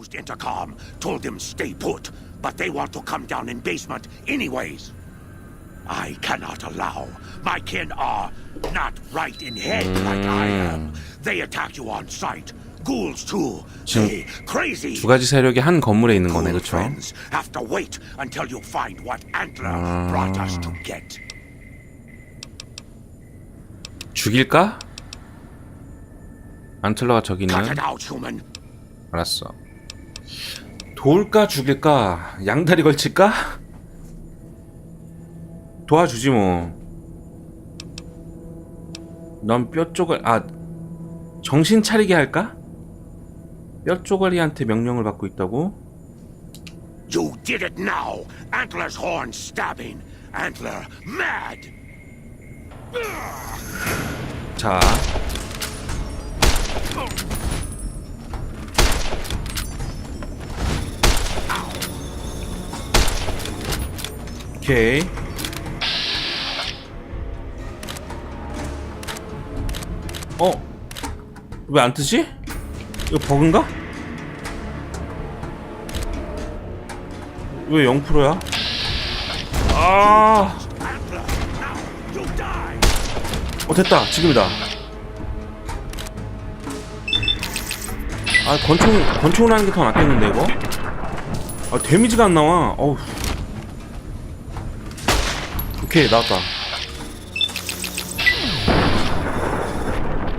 closed intercom told them stay put, but they want to come down in basement anyways. I cannot allow. My kin are not right in head like I am. They attack you on sight. Ghouls too. 지금 They crazy. 두 가지 세력이 한 건물에 있는 거네, Ghoul 그렇죠? friends have to wait until you find what Antler brought us to get. 죽일까? 안틀러가 저기 있는. Cut it out, human. 알았어. 도울까 죽일까? 양다리 걸칠까? 도와주지 뭐. 넌뼈 쪼갈 아 정신 차리게 할까? 뼈 쪼가리한테 명령을 받고 있다고? You did it now. Antler's horn stabbing. Antler mad. 자. 오케이. 어? 왜 안 뜨지? 이거 버그인가? 왜 0%야? 아. 어 됐다 지금이다 아 권총 권총을 하는 게 더 낫겠는데 이거 아 데미지가 안 나와 어우 오케이 나왔다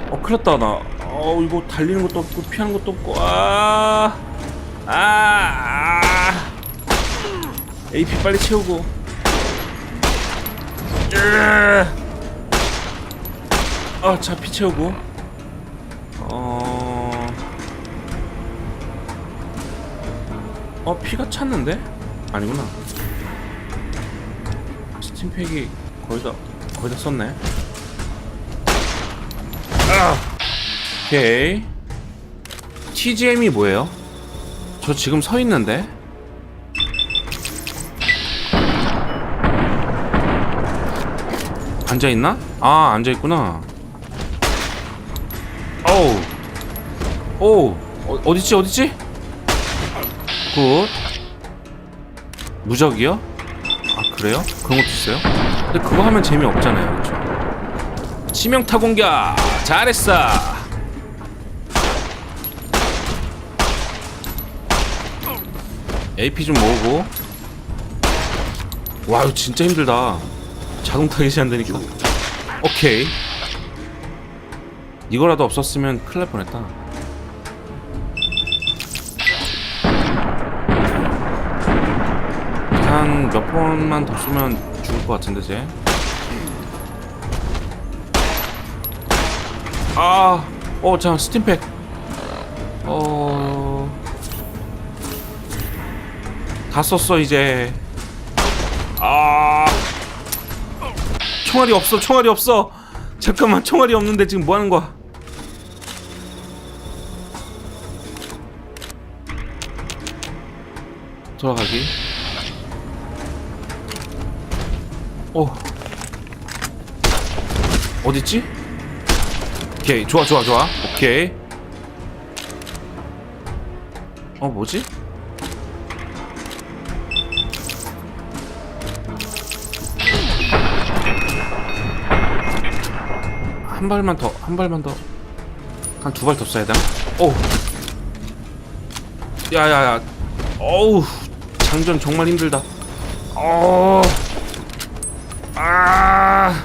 어 큰일났다 나 어우 이거 달리는 것도 없고 피하는 것도 없고 아 아, 아. AP 빨리 채우고 으. 아, 자, 피 채우고. 어. 어, 피가 찼는데? 아니구나. 스팀팩이 거의 다, 거의 다 썼네. 아! 오케이. TGM이 뭐예요? 저 지금 서 있는데? 앉아 있나? 아, 앉아 있구나. 어우. 오. 어, 어딨지, 어딨지? 굿. 무적이요? 아, 그래요? 그런 것도 있어요? 근데 그거 하면 재미없잖아요, 그쵸? 치명타 공격! 잘했어! AP 좀 모으고. 와, 이거 진짜 힘들다. 자동 타겟이 안 되니까. 오케이. 이거라도 없었으면 큰일 날 뻔했다. 몇 번만 더 쓰면 죽을 것 같은데, 쟤. 아, 어, 잠깐, 스팀팩. 어. 다 썼어, 이제. 아. 총알이 없어 총알이 없어 잠깐만 총알이 없는데 지금 뭐 하는 거야 돌아가기 어 어딨지? 오케이 좋아 좋아 좋아 오케이 어 뭐지? 한 발만 더, 한 발만 더, 한 두 발 더 쏴야 되나? 오, 야야야, 어우, 장전 정말 힘들다. 어, 아,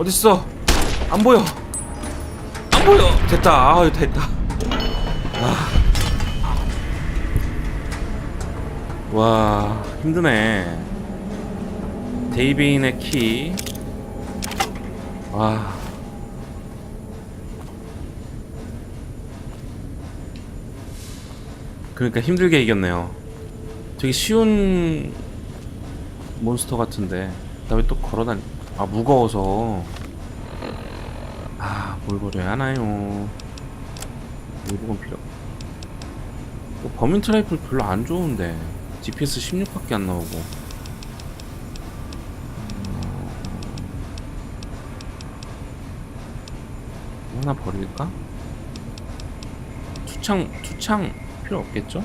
어딨어? 안 보여, 안 보여. 됐다, 아, 됐다. 아, 와, 힘드네. 데이비인의 키. 와. 그러니까 힘들게 이겼네요. 되게 쉬운 몬스터 같은데 나 왜 또 걸어다니? 아 무거워서 아뭘 버려야 하나요? 일본 필요. 뭐 버민트 라이플 별로 안 좋은데 DPS 16밖에 안 나오고. 하나 버릴까? 투창 투창 필요 없겠죠?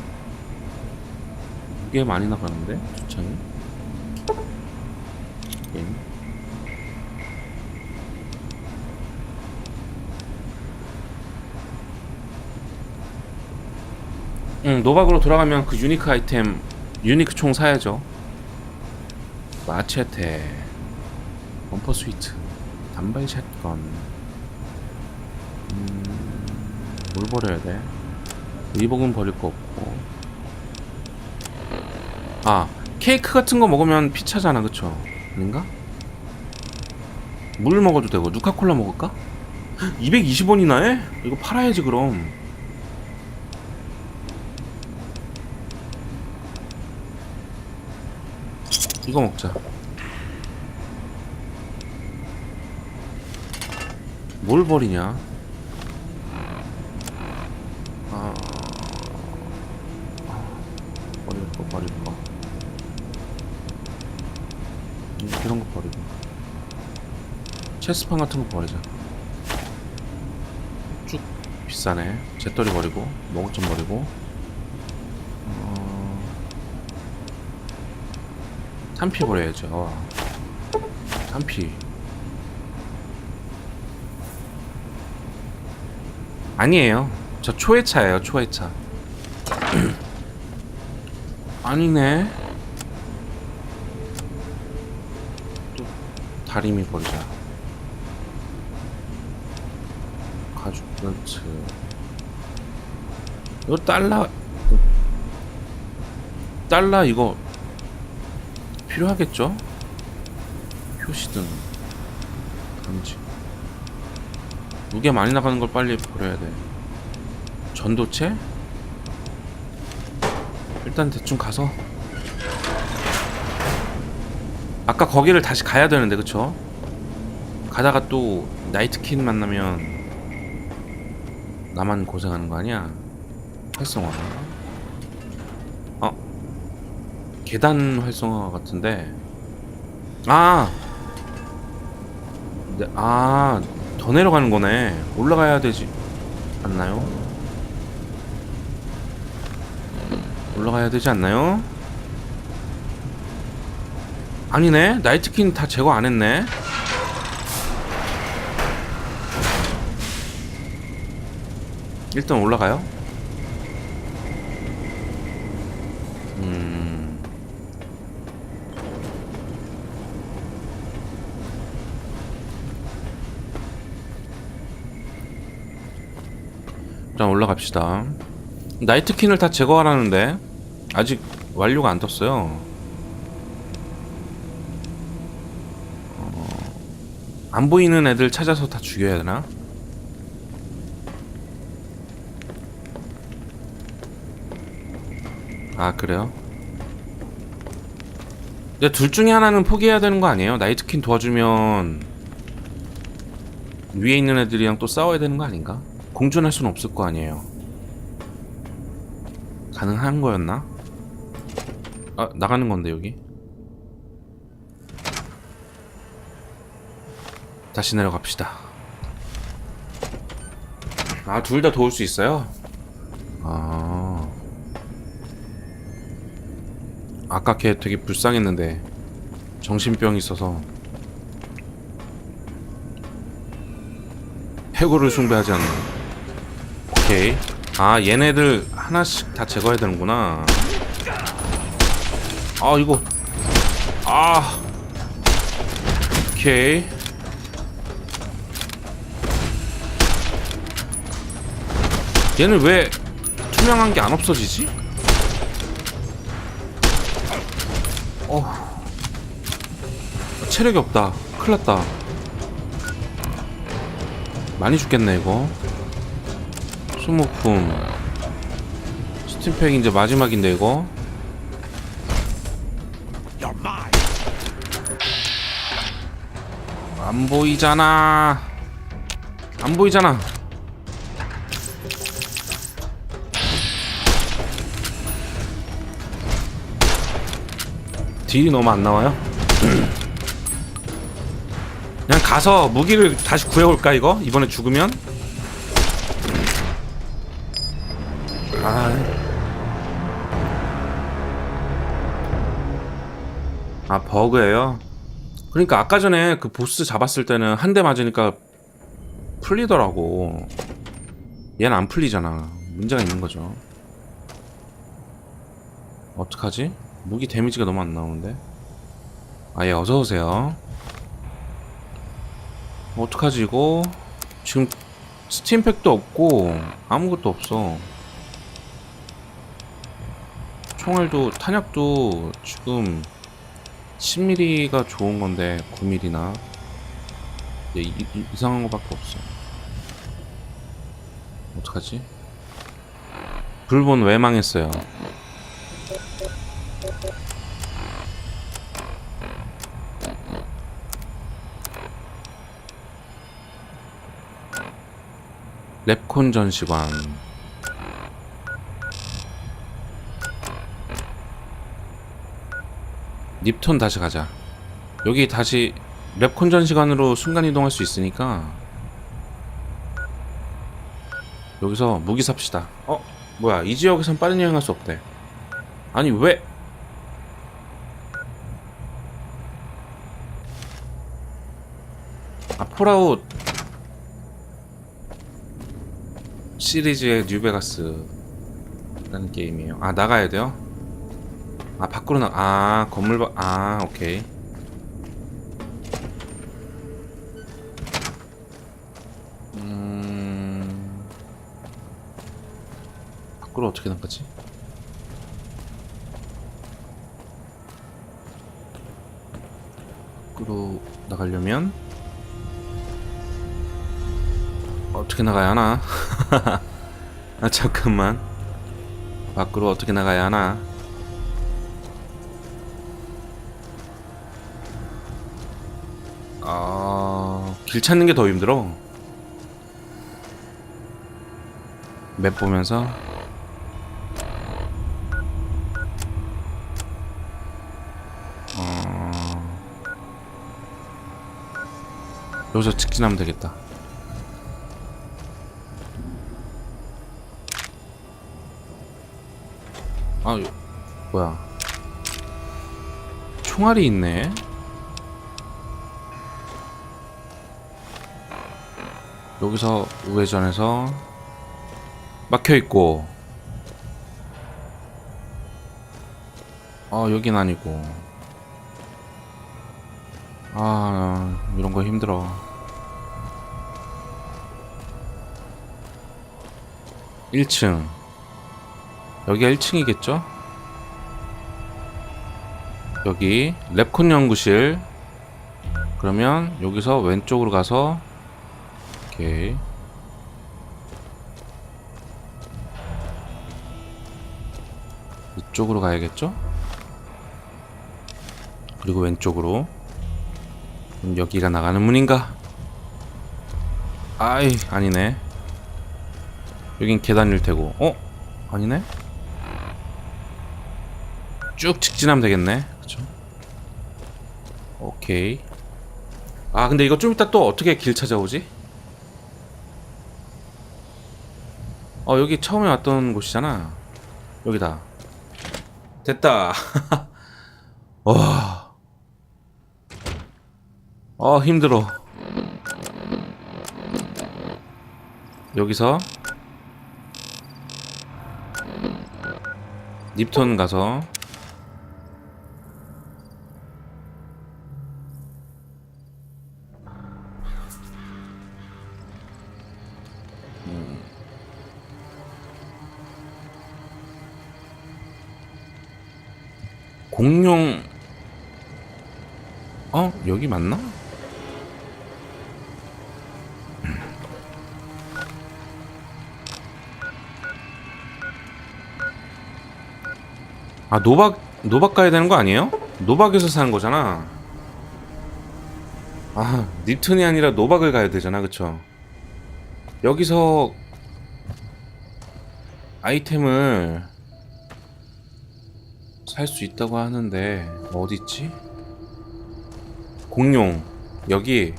이게 많이 나가는데 주창이 노박으로 돌아가면 그 유니크 아이템 유니크 총 사야죠 마체테 범퍼 스위트 단발 샷건 음, 뭘 버려야 돼? 의복은 버릴 거 없고 아 케이크 같은 거 먹으면 피 차잖아 그쵸? 아닌가? 물 먹어도 되고 누카콜라 먹을까? 220원이나 해? 이거 팔아야지 그럼 이거 먹자. 뭘 버리냐? 아... 버릴 거 버릴 거. 음, 이런 거 버리고. 체스판 같은 거 버리자. 쭉 비싸네. 재떨이 버리고 먹을 좀 버리고 3피 버려야죠. 3피. 아니에요. 저 초회차예요 초회차. 아니네. 다리미 버리자. 가죽 벨트 이거 달라. 달라 이거. 필요하겠죠? 표시등 감지 무게 많이 나가는 걸 빨리 버려야 돼 전도체? 일단 대충 가서 아까 거기를 다시 가야 되는데 그쵸? 가다가 또 나이트킨 만나면 나만 고생하는 거 아니야? 활성화 계단 활성화 같은데 아 네, 아, 더 내려가는 거네. 올라가야 되지 않나요? 올라가야 되지 않나요? 아니네. 나이트킨 다 제거 안 했네. 일단 올라가요. 일단 올라갑시다. 나이트킨을 다 제거하라는데 아직 완료가 안 떴어요. 어, 안 보이는 애들 찾아서 다 죽여야 되나? 아 그래요? 근데 둘 중에 하나는 포기해야 되는 거 아니에요? 나이트킨 도와주면 위에 있는 애들이랑 또 싸워야 되는 거 아닌가? 공존할 수는 없을 거 아니에요. 가능한 거였나? 아 나가는 건데 여기. 다시 내려갑시다. 아 둘 다 도울 수 있어요? 아 아까 걔 되게 불쌍했는데 정신병 있어서 해고를 숭배하지 않는 오케이. 아 얘네들 하나씩 다 제거해야 되는구나. 아 이거. 아. 오케이. 얘는 왜 투명한 게 안 없어지지? 어 체력이 없다. 큰일 났다. 많이 죽겠네 이거 수목품 스팀팩 이제 마지막인데 이거. 안 보이잖아 안 보이잖아 딜이 너무 안 나와요? 그냥 가서 무기를 다시 구해올까 이거? 이번에 죽으면? 아. 아, 버그예요? 그러니까 아까 전에 그 보스 잡았을 때는 한 대 맞으니까 풀리더라고. 얘는 안 풀리잖아. 문제가 있는 거죠. 어떡하지? 무기 데미지가 너무 안 나오는데? 아예 어서오세요. 어떡하지 이거? 지금 스팀팩도 없고 아무것도 없어. 총알도 탄약도 지금 10mm가 좋은 건데 9mm나 이, 이, 이상한 거밖에 없어 어떡하지? 불본 왜 망했어요? 랩콘 전시관 립톤 다시 가자. 여기 다시 랩콘 전시관으로 순간이동할 수 있으니까 여기서 무기 삽시다. 어? 뭐야. 이 지역에선 빠른 여행할 수 없대. 아니 왜? 아 폴아웃 시리즈의 뉴베가스라는 게임이에요. 아 나가야 돼요? 아 밖으로 나 아 건물 밖 아 오케이 음 밖으로 어떻게 나가지? 밖으로 나가려면 어떻게 나가야 하나? 아 잠깐만 밖으로 어떻게 나가야 하나? 길 찾는 게 더 힘들어. 맵 보면서. 어... 여기서 직진하면 되겠다. 아, 요- 뭐야. 총알이 있네. 여기서 우회전해서 막혀 있고. 아 여긴 아니고. 아 이런 거 힘들어. 1층. 여기가 1층이겠죠? 여기 랩콘 연구실. 그러면 여기서 왼쪽으로 가서 오케이. 이쪽으로 가야겠죠? 그리고 왼쪽으로. 여기가 나가는 문인가? 아이, 아니네. 여긴 계단일 테고. 어? 아니네? 쭉 직진하면 되겠네. 그쵸? 오케이. 아, 근데 이거 좀 이따 또 어떻게 길 찾아오지? 어 여기 처음에 왔던 곳이잖아. 여기다. 됐다. 와. 어 힘들어. 여기서 립톤 가서 공룡 어 여기 맞나? 아 노박 노박 가야 되는 거 아니에요? 노박에서 사는 거잖아. 아 립튼이 아니라 노박을 가야 되잖아, 그쵸? 여기서 아이템을 살 수 있다고 하는데 뭐 어디 있지? 공룡. 여기.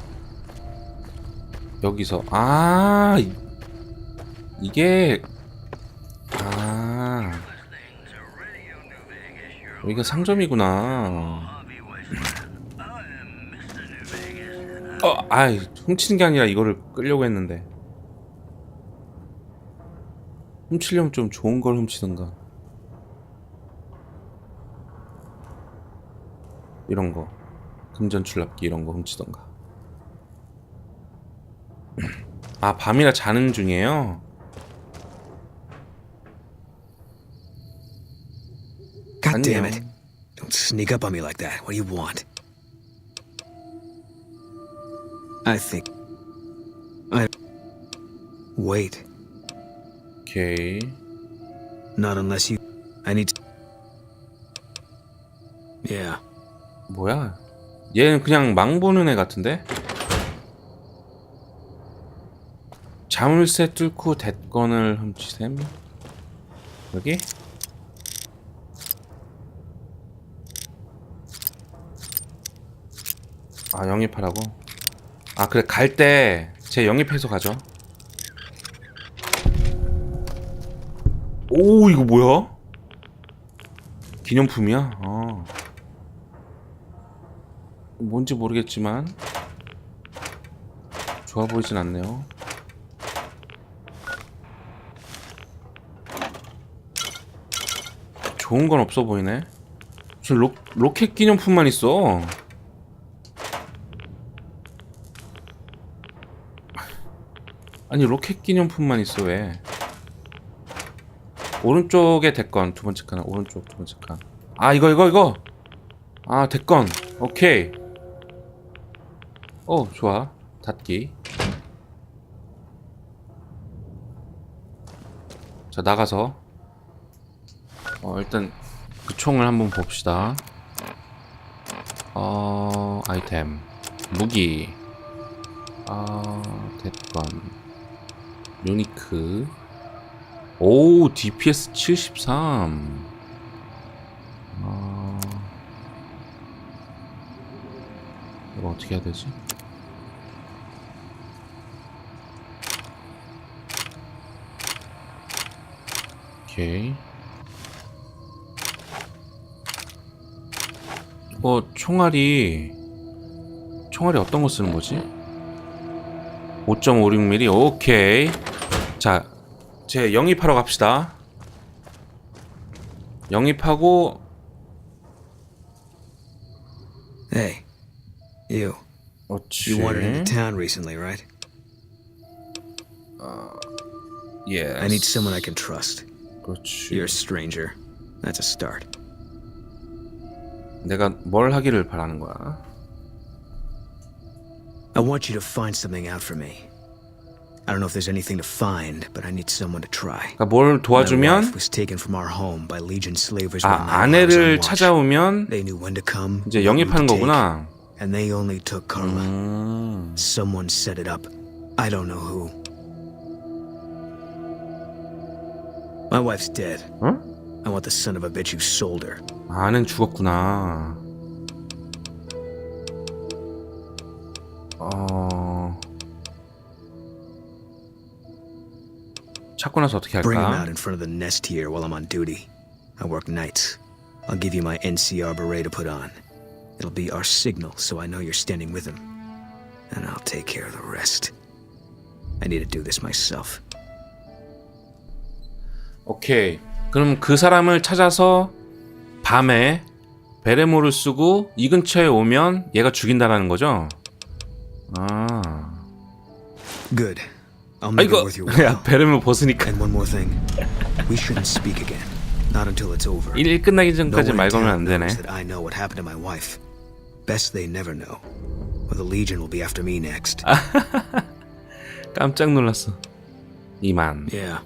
여기서. 아 이게. 아. 여기가 상점이구나. 어 아이 훔치는 게 아니라 이거를 끌려고 했는데. 훔치려면 좀 좋은 걸 훔치던가. 이런 거 금전 출납기 이런 거 훔치던가 아 밤이라 자는 중이에요? God damn it. Don't sneak up on me like that. What do you want? I think I wait. Okay. Not unless you I need to 뭐야? 얘는 그냥 망 보는 애 같은데? 자물쇠 뚫고 대건을 훔치셈 여기? 아 영입하라고? 아 그래 갈 때 제 영입해서 가죠 오 이거 뭐야? 기념품이야? 아. 뭔지 모르겠지만 좋아 보이진 않네요. 좋은 건 없어 보이네. 저 로, 로켓 기념품만 있어. 아니 로켓 기념품만 있어 왜? 오른쪽에 대건 두 번째 칸 오른쪽 두 번째 칸아 이거 이거 이거! 아 대건. 오케이. 어 좋아. 닫기. 자 나가서. 어 일단 그 총을 한번 봅시다. 어 아이템. 무기. 어, 아 대권 유니크. 오 DPS 73 어... 이거 어떻게 해야 되지? 오케이. 어, 총알이 총알이 어떤 거 쓰는 거지? 5.56mm 오케이 자, 제 영입하러 갑시다 영입하고 Hey, you. 어찌 You wandered into town recently, right? Uh, yes I need someone I can trust. 그렇지. You're a stranger. That's a start. 내가 뭘 하기를 바라는 거야? I want you to find something out for me. I don't know if there's anything to find, but I need someone to try. 그러니까 뭘 My wife was taken from our home by Legion slavers when 아 I was on 아내를 찾아오면 They knew when to come, 이제 who to 영입하는 take, 거구나. and they only took Carla. 음, Someone set it up. I don't know who. My wife's dead. 어? I want the son of a bitch who sold her. 아는 죽었구나. 어. 찾고 나서 어떻게 Bring him out in front of the nest here while I'm on duty. I work nights. I'll give you my NCR beret to put on. It'll be our signal so I know you're standing with him. And I'll take care of the rest. I need to do this myself. 오케이. 그럼 그 사람을 찾아서 밤에 베레모를 쓰고 이 근처에 오면 얘가 죽인다라는 거죠. 아. Good. I'll make it 아이고. worth your while. 야, 베레모 벗으니까 And one more thing. We shouldn't speak again. Not until it's over. 일 끝나기 No 전까지 one 말 in 걸면 안 town 되네. knows that I know what happened to my wife. Best they never know. Or the Legion will be after me next. 깜짝 놀랐어. 이만. Yeah.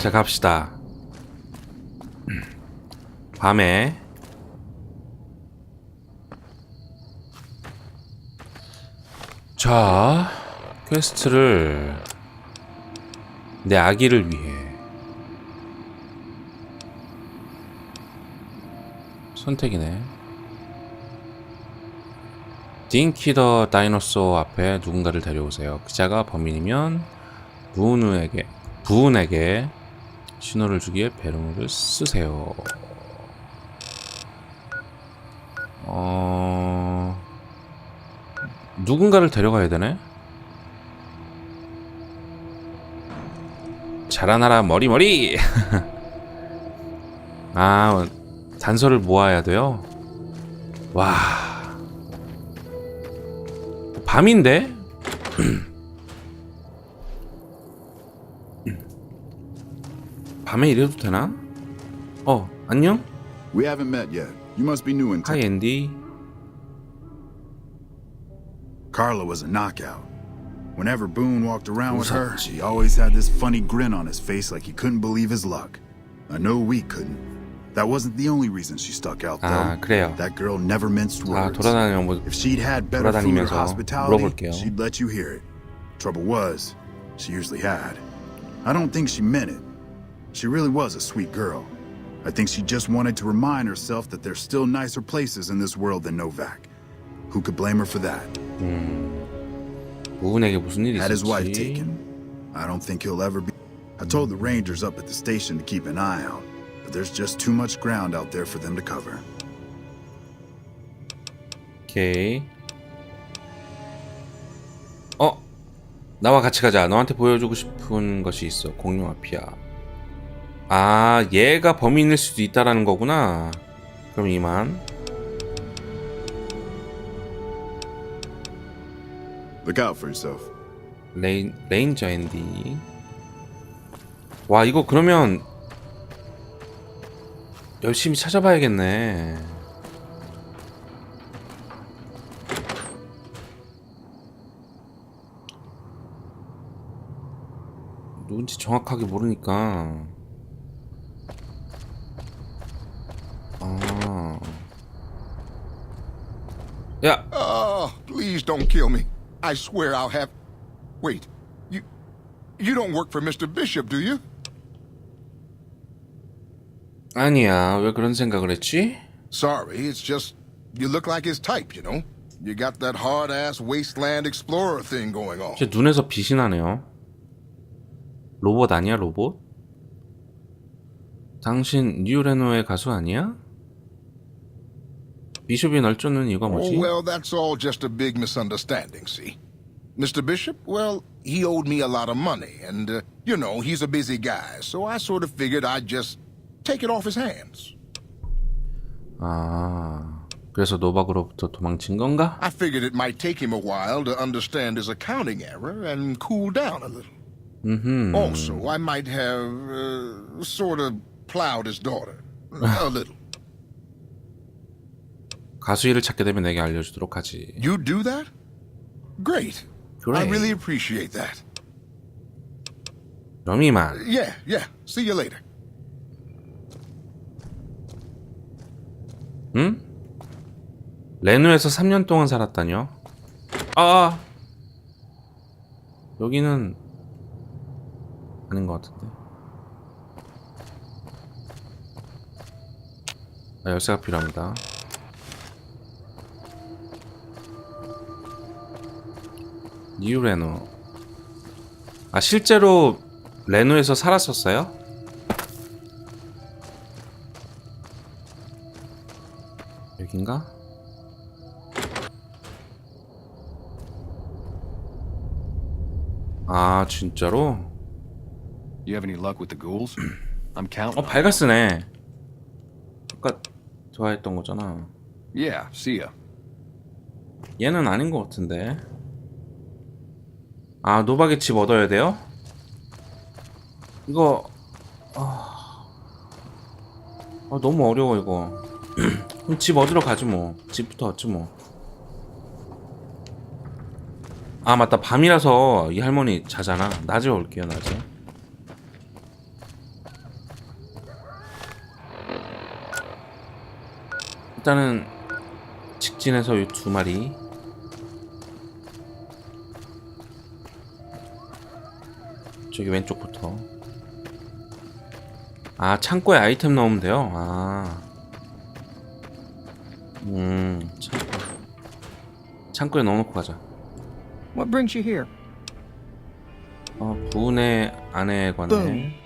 자 갑시다. 밤에 자 퀘스트를 내 아기를 위해 선택이네. 딩키 더 다이노소 앞에 누군가를 데려오세요. 그자가 범인이면 부은우에게 부은에게 신호를 주기에 베르무를 쓰세요. 어... 누군가를 데려가야 되네? 자라나라 머리머리! 아, 단서를 모아야 돼요? 와... 밤인데? 밤에 이래도 되나? 어 안녕 We haven't met yet. You must be new in town. 하이 앤디 Carla was a knockout. Whenever Boone walked around with her, she always had this funny grin on his face like he couldn't believe his luck. I know we couldn't. That wasn't the only reason she stuck out, though. 아 그래요 That girl never minced 아 words. 돌아다니면 뭐 If she'd had better food or 돌아다니면서 hospitality, 물어볼게요. she'd let you hear it. Trouble was, she usually had. I don't think she meant it. She really was a sweet girl. I think she just wanted to remind herself that there's still nicer places in this world than Novak. Who could blame her for that? 우은에게 무슨 일이 Had his wife 있었지? taken. I don't think he'll ever be. I told the Rangers up at the station to keep an eye out, but there's just too much ground out there for them to cover. 오케이 어 나와 같이 가자 너한테 보여주고 싶은 것이 있어 공룡 앞이야 아 얘가 범인일 수도 있다라는 거구나. 그럼 이만. Look out for yourself. 레인, 레인저 앤디. 와 이거 그러면 열심히 찾아봐야겠네. 누군지 정확하게 모르니까 야, Oh, please don't kill me. I swear I'll have. Wait, you. You don't work for Mr. Bishop, do you? 아니야. 왜 그런 생각을 했지? Sorry, it's just. You look like his type, you know? You got that hard ass wasteland explorer thing going on. 제 눈에서 빛이 나네요. 로봇 아니야, 로봇? 당신 뉴레노의 가수 아니야? 비숍이 널 쫓는 이유가 Oh, 뭐지? well, that's all just a big misunderstanding, see? Mr. Bishop, well, he owed me a lot of money, and, uh, you know, he's a busy guy, so I sort of figured I'd just take it off his hands. 아, 그래서 노박으로부터 도망친 건가? I figured it might take him a while to understand his accounting error and cool down a little. 음, Also, I might have uh, sort of plowed his daughter a little. 가수 일을 찾게 되면 내게 알려주도록 하지. You do that? Great. I Great. really appreciate that. 그럼 이만. Yeah, yeah. See you later. 응? 레노에서 3년 동안 살았다뇨? 아! 여기는 아닌 것 같은데. 아, 열쇠가 필요합니다. 뉴 레노. 아, 실제로 레노에서 살았었어요? 여긴가? 아 진짜로? You have any luck with the ghouls? I'm counting. 어 밝았으네 아까 좋아했던 거잖아. Yeah, see ya. 얘는 아닌 것 같은데 아 노박의 집 얻어야 돼요? 이거 아, 아 너무 어려워 이거. 그럼 집 얻으러 가지 뭐. 집부터 얻지 뭐아 맞다. 밤이라서 이 할머니 자잖아. 낮에 올게요 낮에. 일단은 직진해서 이 두 마리 저기 왼쪽부터 아 창고에 아이템 넣으면 돼요 아 음, 창고. 창고에 넣어놓고 가자. What brings you here? 어, 부은의 아내에 관해.